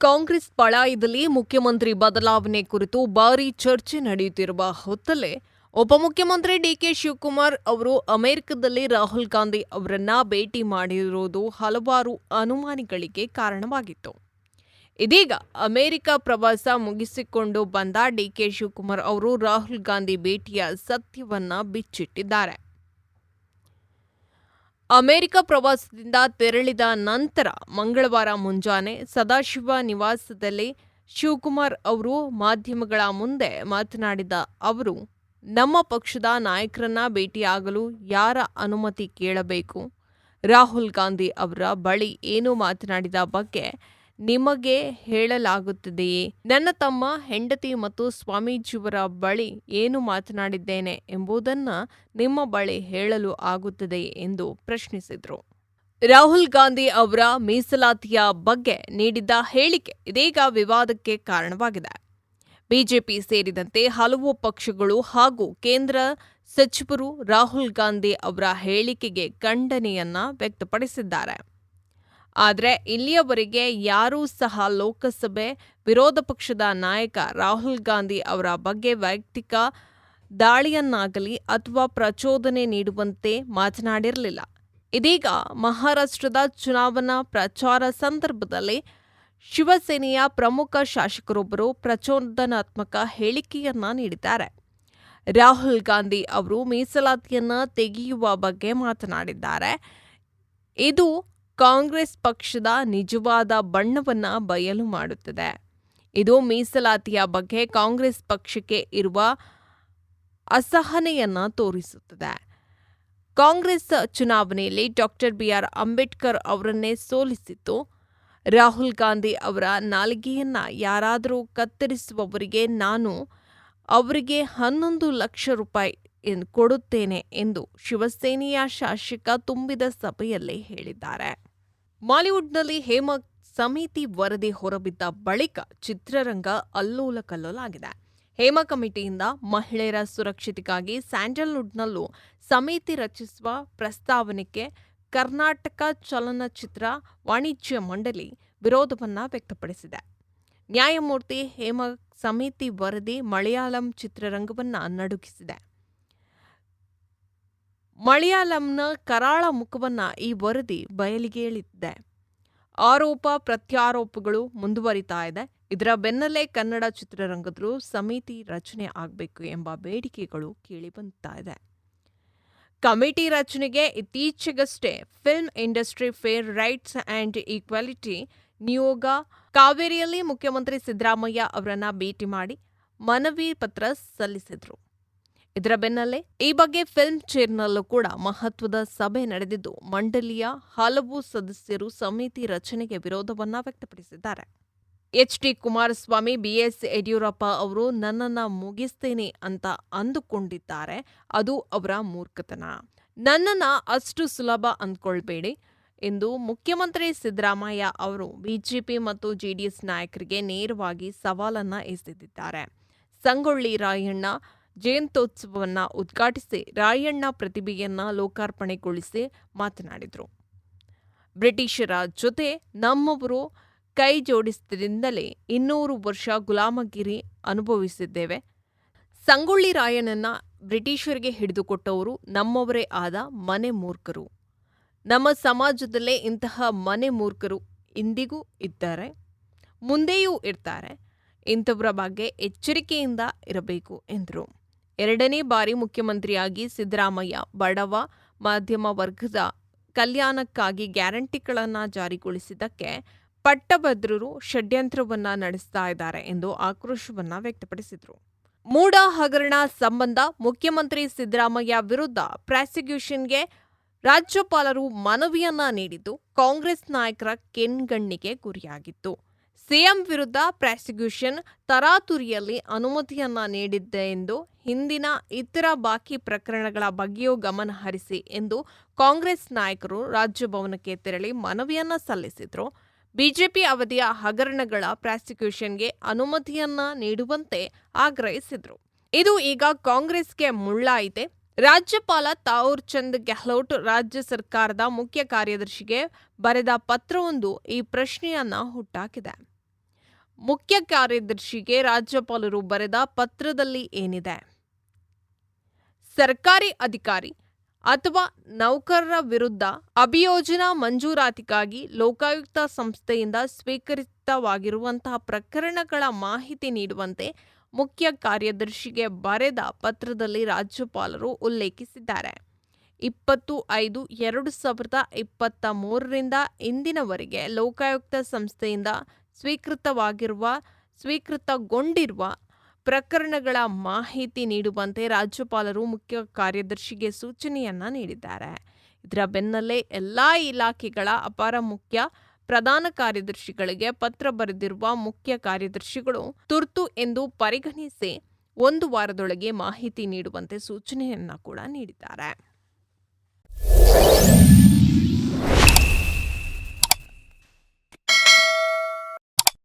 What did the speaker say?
ಕಾಂಗ್ರೆಸ್ ಪಳಾಯದಲ್ಲಿ ಮುಖ್ಯಮಂತ್ರಿ ಬದಲಾವಣೆ ಕುರಿತು ಭಾರೀ ಚರ್ಚೆ ನಡೆಯುತ್ತಿರುವ ಹೊತ್ತಲ್ಲೇ ಉಪಮುಖ್ಯಮಂತ್ರಿ ಡಿಕೆ ಶಿವಕುಮಾರ್ ಅವರು ಅಮೆರಿಕದಲ್ಲಿ ರಾಹುಲ್ ಗಾಂಧಿ ಅವರನ್ನ ಭೇಟಿ ಮಾಡಿರುವುದು ಹಲವಾರು ಅನುಮಾನಗಳಿಗೆ ಕಾರಣವಾಗಿತ್ತು. ಇದೀಗ ಅಮೆರಿಕ ಪ್ರವಾಸ ಮುಗಿಸಿಕೊಂಡು ಬಂದ ಡಿಕೆ ಶಿವಕುಮಾರ್ ಅವರು ರಾಹುಲ್ ಗಾಂಧಿ ಭೇಟಿಯ ಸತ್ಯವನ್ನ ಬಿಚ್ಚಿಟ್ಟಿದ್ದಾರೆ. ಅಮೆರಿಕ ಪ್ರವಾಸದಿಂದ ತೆರಳಿದ ನಂತರ ಮಂಗಳವಾರ ಮುಂಜಾನೆ ಸದಾಶಿವ ನಿವಾಸದಲ್ಲಿ ಶಿವಕುಮಾರ್ ಅವರು ಮಾಧ್ಯಮಗಳ ಮುಂದೆ ಮಾತನಾಡಿದ ಅವರು, ನಮ್ಮ ಪಕ್ಷದ ನಾಯಕರನ್ನ ಭೇಟಿಯಾಗಲು ಯಾರ ಅನುಮತಿ ಕೇಳಬೇಕು? ರಾಹುಲ್ ಗಾಂಧಿ ಅವರ ಬಳಿ ಏನು ಮಾತನಾಡಿದ ಬಗ್ಗೆ ನಿಮಗೆ ಹೇಳಲಾಗುತ್ತದೆಯೇ? ನನ್ನ ತಮ್ಮ, ಹೆಂಡತಿ ಮತ್ತು ಸ್ವಾಮೀಜಿಯವರ ಬಳಿ ಏನು ಮಾತನಾಡಿದ್ದೇನೆ ಎಂಬುದನ್ನ ನಿಮ್ಮ ಬಳಿ ಹೇಳಲು ಆಗುತ್ತದೆಯೇ ಎಂದು ಪ್ರಶ್ನಿಸಿದರು. ರಾಹುಲ್ ಗಾಂಧಿ ಅವರ ಮೀಸಲಾತಿಯ ಬಗ್ಗೆ ನೀಡಿದ್ದ ಹೇಳಿಕೆ ಇದೀಗ ವಿವಾದಕ್ಕೆ ಕಾರಣವಾಗಿದೆ. ಬಿಜೆಪಿ ಸೇರಿದಂತೆ ಹಲವು ಪಕ್ಷಗಳು ಹಾಗೂ ಕೇಂದ್ರ ಸಚಿವರು ರಾಹುಲ್ ಗಾಂಧಿ ಅವರ ಹೇಳಿಕೆಗೆ ಖಂಡನೆಯನ್ನ ವ್ಯಕ್ತಪಡಿಸಿದ್ದಾರೆ. ಆದರೆ ಇಲ್ಲಿಯವರೆಗೆ ಯಾರೂ ಸಹ ಲೋಕಸಭೆ ವಿರೋಧ ಪಕ್ಷದ ನಾಯಕ ರಾಹುಲ್ ಗಾಂಧಿ ಅವರ ಬಗ್ಗೆ ವೈಯಕ್ತಿಕ ದಾಳಿಯನ್ನಾಗಲಿ ಅಥವಾ ಪ್ರಚೋದನೆ ನೀಡುವಂತೆ ಮಾತನಾಡಿರಲಿಲ್ಲ. ಇದೀಗ ಮಹಾರಾಷ್ಟ್ರದ ಚುನಾವಣಾ ಪ್ರಚಾರ ಸಂದರ್ಭದಲ್ಲಿ ಶಿವಸೇನೆಯ ಪ್ರಮುಖ ಶಾಸಕರೊಬ್ಬರು ಪ್ರಚೋದನಾತ್ಮಕ ಹೇಳಿಕೆಯನ್ನ ನೀಡಿದ್ದಾರೆ. ರಾಹುಲ್ ಗಾಂಧಿ ಅವರು ಮೀಸಲಾತಿಯನ್ನು ತೆಗೆಯುವ ಬಗ್ಗೆ ಮಾತನಾಡಿದ್ದಾರೆ. ಇದು ಕಾಂಗ್ರೆಸ್ ಪಕ್ಷದ ನಿಜವಾದ ಬಣ್ಣವನ್ನ ಬಯಲು ಮಾಡುತ್ತದೆ. ಇದು ಮೀಸಲಾತಿಯ ಬಗ್ಗೆ ಕಾಂಗ್ರೆಸ್ ಪಕ್ಷಕ್ಕೆ ಇರುವ ಅಸಹನೆಯನ್ನ ತೋರಿಸುತ್ತದೆ. ಕಾಂಗ್ರೆಸ್ ಚುನಾವಣೆಯಲ್ಲಿ ಡಾಕ್ಟರ್ ಬಿಆರ್ ಅಂಬೇಡ್ಕರ್ ಅವರನ್ನೇ ಸೋಲಿಸಿತ್ತು. ರಾಹುಲ್ ಗಾಂಧಿ ಅವರ ನಾಲಿಗೆಯನ್ನ ಯಾರಾದರೂ ಕತ್ತರಿಸುವವರಿಗೆ ನಾನು ಅವರಿಗೆ ಹನ್ನೊಂದು ಲಕ್ಷ ರೂಪಾಯಿ ಕೊಡುತ್ತೇನೆ ಎಂದು ಶಿವಸೇನೆಯ ಶಾಸಕ ತುಂಬಿದ ಸಭೆಯಲ್ಲಿ ಹೇಳಿದ್ದಾರೆ. ಮಾಲಿವುಡ್ನಲ್ಲಿ ಹೇಮ ಸಮಿತಿ ವರದಿ ಹೊರಬಿದ್ದ ಬಳಿಕ ಚಿತ್ರರಂಗ ಅಲ್ಲೋಲ ಕಲ್ಲೋಲಾಗಿದೆ. ಹೇಮ ಕಮಿಟಿಯಿಂದ ಮಹಿಳೆಯರ ಸುರಕ್ಷತೆಗಾಗಿ ಸ್ಯಾಂಡಲ್ವುಡ್ನಲ್ಲೂ ಸಮಿತಿ ರಚಿಸುವ ಪ್ರಸ್ತಾವನೆಗೆ ಕರ್ನಾಟಕ ಚಲನಚಿತ್ರ ವಾಣಿಜ್ಯ ಮಂಡಳಿ ವಿರೋಧವನ್ನ ವ್ಯಕ್ತಪಡಿಸಿದೆ. ನ್ಯಾಯಮೂರ್ತಿ ಹೇಮ ಸಮಿತಿ ವರದಿ ಮಲಯಾಳಂ ಚಿತ್ರರಂಗವನ್ನ ನಡುಗಿಸಿದೆ. ಮಲಯಾಳಂನ ಕರಾಳ ಮುಖವನ್ನ ಈ ವರದಿ ಬಯಲಿಗೆ ಆರೋಪ, ಪ್ರತ್ಯಾರೋಪಗಳು ಮುಂದುವರಿತಾ ಇದೆ. ಇದರ ಬೆನ್ನಲ್ಲೇ ಕನ್ನಡ ಚಿತ್ರರಂಗದಲ್ಲೂ ಸಮಿತಿ ರಚನೆ ಆಗಬೇಕು ಎಂಬ ಬೇಡಿಕೆಗಳು ಕೇಳಿಬಂತಾ ಇದೆ. ಕಮಿಟಿ ರಚನೆಗೆ ಇತ್ತೀಚೆಗಷ್ಟೇ film industry fair rights and equality ನಿಯೋಗ ಕಾವೇರಿಯಲ್ಲಿ ಮುಖ್ಯಮಂತ್ರಿ ಸಿದ್ದರಾಮಯ್ಯ ಅವರನ್ನು ಭೇಟಿ ಮಾಡಿ ಮನವಿ ಪತ್ರ ಸಲ್ಲಿಸಿದ್ರು. ಇದರ ಬೆನ್ನಲ್ಲೇ ಈ ಬಗ್ಗೆ ಫಿಲ್ಮ್ ಚೇರ್ನಲ್ಲೂ ಕೂಡ ಮಹತ್ವದ ಸಭೆ ನಡೆದಿದ್ದು. ಮಂಡಳಿಯ ಹಲವು ಸದಸ್ಯರು ಸಮಿತಿ ರಚನೆಗೆ ವಿರೋಧವನ್ನ ವ್ಯಕ್ತಪಡಿಸಿದ್ದಾರೆ. H D Kumaraswamy, BS Yediyurappa ಅವರು ನನ್ನನ್ನ ಮುಗಿಸ್ತೇನೆ ಅಂತ ಅಂದುಕೊಂಡಿದ್ದಾರೆ. ಅದು ಅವರ ಮೂರ್ಖತನ. ನನ್ನನ್ನ ಅಷ್ಟು ಸುಲಭ ಅಂದ್ಕೊಳ್ಬೇಡಿ ಎಂದು ಮುಖ್ಯಮಂತ್ರಿ ಸಿದ್ದರಾಮಯ್ಯ ಅವರು ಬಿಜೆಪಿ ಮತ್ತು ಜೆಡಿಎಸ್ ನಾಯಕರಿಗೆ ನೇರವಾಗಿ ಸವಾಲನ್ನ ಎಸೆದಿದ್ದಾರೆ. ಸಂಗೊಳ್ಳಿ ರಾಯಣ್ಣ ಜಯಂತ್ಯೋತ್ಸವವನ್ನು ಉದ್ಘಾಟಿಸಿ ರಾಯಣ್ಣ ಪ್ರತಿಭೆಯನ್ನ ಲೋಕಾರ್ಪಣೆಗೊಳಿಸಿ ಮಾತನಾಡಿದರು. ಬ್ರಿಟಿಷರ ಜೊತೆ ನಮ್ಮವರು ಕೈ ಜೋಡಿಸಿದ್ರಿಂದಲೇ ಇನ್ನೂರು ವರ್ಷ ಗುಲಾಮಗಿರಿ ಅನುಭವಿಸಿದ್ದೇವೆ. ಸಂಗೊಳ್ಳಿ ರಾಯಣ್ಣನ ಬ್ರಿಟಿಷರಿಗೆ ಹಿಡಿದುಕೊಟ್ಟವರು ನಮ್ಮವರೇ ಆದ ಮನೆ ಮೂರ್ಖರು. ನಮ್ಮ ಸಮಾಜದಲ್ಲೇ ಇಂತಹ ಮನೆ ಮೂರ್ಖರು ಇಂದಿಗೂ ಇದ್ದಾರೆ. ಮುಂದೆಯೂ ಇರ್ತಾರೆ. ಇಂಥವರ ಬಗ್ಗೆ ಎಚ್ಚರಿಕೆಯಿಂದ ಇರಬೇಕು ಎಂದರು. ಎರಡನೇ ಬಾರಿ ಮುಖ್ಯಮಂತ್ರಿಯಾಗಿ ಸಿದ್ದರಾಮಯ್ಯ, ಬಡವ ಮಧ್ಯಮ ವರ್ಗದ ಕಲ್ಯಾಣಕ್ಕಾಗಿ ಗ್ಯಾರಂಟಿಗಳನ್ನು ಜಾರಿಗೊಳಿಸಿದ್ದಕ್ಕೆ ಪಟ್ಟಭದ್ರರು ಷಡ್ಯಂತ್ರವನ್ನ ನಡೆಸ್ತಾ ಇದ್ದಾರೆ ಎಂದು ಆಕ್ರೋಶವನ್ನ ವ್ಯಕ್ತಪಡಿಸಿದರು. ಮೂಡ ಹಗರಣ ಸಂಬಂಧ ಮುಖ್ಯಮಂತ್ರಿ ಸಿದ್ದರಾಮಯ್ಯ ವಿರುದ್ಧ ಪ್ರಾಸಿಕ್ಯೂಷನ್ಗೆ ರಾಜ್ಯಪಾಲರು ಮನವಿಯನ್ನ ನೀಡಿದ್ದು ಕಾಂಗ್ರೆಸ್ ನಾಯಕರ ಕೆನ್ಗಣ್ಣಿಗೆ ಗುರಿಯಾಗಿತ್ತು. ಸಿಎಂ ವಿರುದ್ಧ ಪ್ರಾಸಿಕ್ಯೂಷನ್ ತರಾತುರಿಯಲ್ಲಿ ಅನುಮತಿಯನ್ನ ನೀಡಿದ್ದೆ ಎಂದು ಹಿಂದಿನ ಇತರ ಬಾಕಿ ಪ್ರಕರಣಗಳ ಬಗ್ಗೆಯೂ ಗಮನ ಹರಿಸಿ ಎಂದು ಕಾಂಗ್ರೆಸ್ ನಾಯಕರು ರಾಜ್ಯಭವನಕ್ಕೆ ತೆರಳಿ ಮನವಿಯನ್ನ ಸಲ್ಲಿಸಿದ್ರು. ಬಿಜೆಪಿ ಅವಧಿಯ ಹಗರಣಗಳ ಪ್ರಾಸಿಕ್ಯೂಷನ್ಗೆ ಅನುಮತಿಯನ್ನ ನೀಡುವಂತೆ ಆಗ್ರಹಿಸಿದ್ರು. ಇದು ಈಗ ಕಾಂಗ್ರೆಸ್ಗೆ ಮುಳ್ಳಾಯಿತೆ. ರಾಜ್ಯಪಾಲ ತಾವೂರ್ ಚಂದ್ ಗೆಹ್ಲೋಟ್ ರಾಜ್ಯ ಸರ್ಕಾರದ ಮುಖ್ಯ ಕಾರ್ಯದರ್ಶಿಗೆ ಬರೆದ ಪತ್ರವೊಂದು ಈ ಪ್ರಶ್ನೆಯನ್ನ ಹುಟ್ಟಾಕಿದೆ. ಮುಖ್ಯ ಕಾರ್ಯದರ್ಶಿಗೆ ರಾಜ್ಯಪಾಲರು ಬರೆದ ಪತ್ರದಲ್ಲಿ ಏನಿದೆ? ಸರ್ಕಾರಿ ಅಧಿಕಾರಿ ಅಥವಾ ನೌಕರರ ವಿರುದ್ಧ ಅಭಿಯೋಜನಾ ಮಂಜೂರಾತಿಗಾಗಿ ಲೋಕಾಯುಕ್ತ ಸಂಸ್ಥೆಯಿಂದ ಸ್ವೀಕರಿತವಾಗಿರುವಂತಹ ಪ್ರಕರಣಗಳ ಮಾಹಿತಿ ನೀಡುವಂತೆ ಮುಖ್ಯ ಕಾರ್ಯದರ್ಶಿಗೆ ಬರೆದ ಪತ್ರದಲ್ಲಿ ರಾಜ್ಯಪಾಲರು ಉಲ್ಲೇಖಿಸಿದ್ದಾರೆ. ಇಪ್ಪತ್ತು ಐದು ಎರಡು ಸಾವಿರದ ಇಪ್ಪತ್ತ ಮೂರರಿಂದ ಇಂದಿನವರೆಗೆ ಲೋಕಾಯುಕ್ತ ಸಂಸ್ಥೆಯಿಂದ ಸ್ವೀಕೃತವಾಗಿರುವ, ಸ್ವೀಕೃತಗೊಂಡಿರುವ ಪ್ರಕರಣಗಳ ಮಾಹಿತಿ ನೀಡುವಂತೆ ರಾಜ್ಯಪಾಲರು ಮುಖ್ಯ ಕಾರ್ಯದರ್ಶಿಗೆ ಸೂಚನೆಯನ್ನ ನೀಡಿದ್ದಾರೆ. ಇದರ ಬೆನ್ನಲ್ಲೇ ಎಲ್ಲ ಇಲಾಖೆಗಳ ಅಪಾರ ಮುಖ್ಯ ಪ್ರಧಾನ ಕಾರ್ಯದರ್ಶಿಗಳಿಗೆ ಪತ್ರ ಬರೆದಿರುವ ಮುಖ್ಯ ಕಾರ್ಯದರ್ಶಿಗಳು ತುರ್ತು ಎಂದು ಪರಿಗಣಿಸಿ ಒಂದು ವಾರದೊಳಗೆ ಮಾಹಿತಿ ನೀಡುವಂತೆ ಸೂಚನೆಯನ್ನ ಕೂಡ ನೀಡಿದ್ದಾರೆ.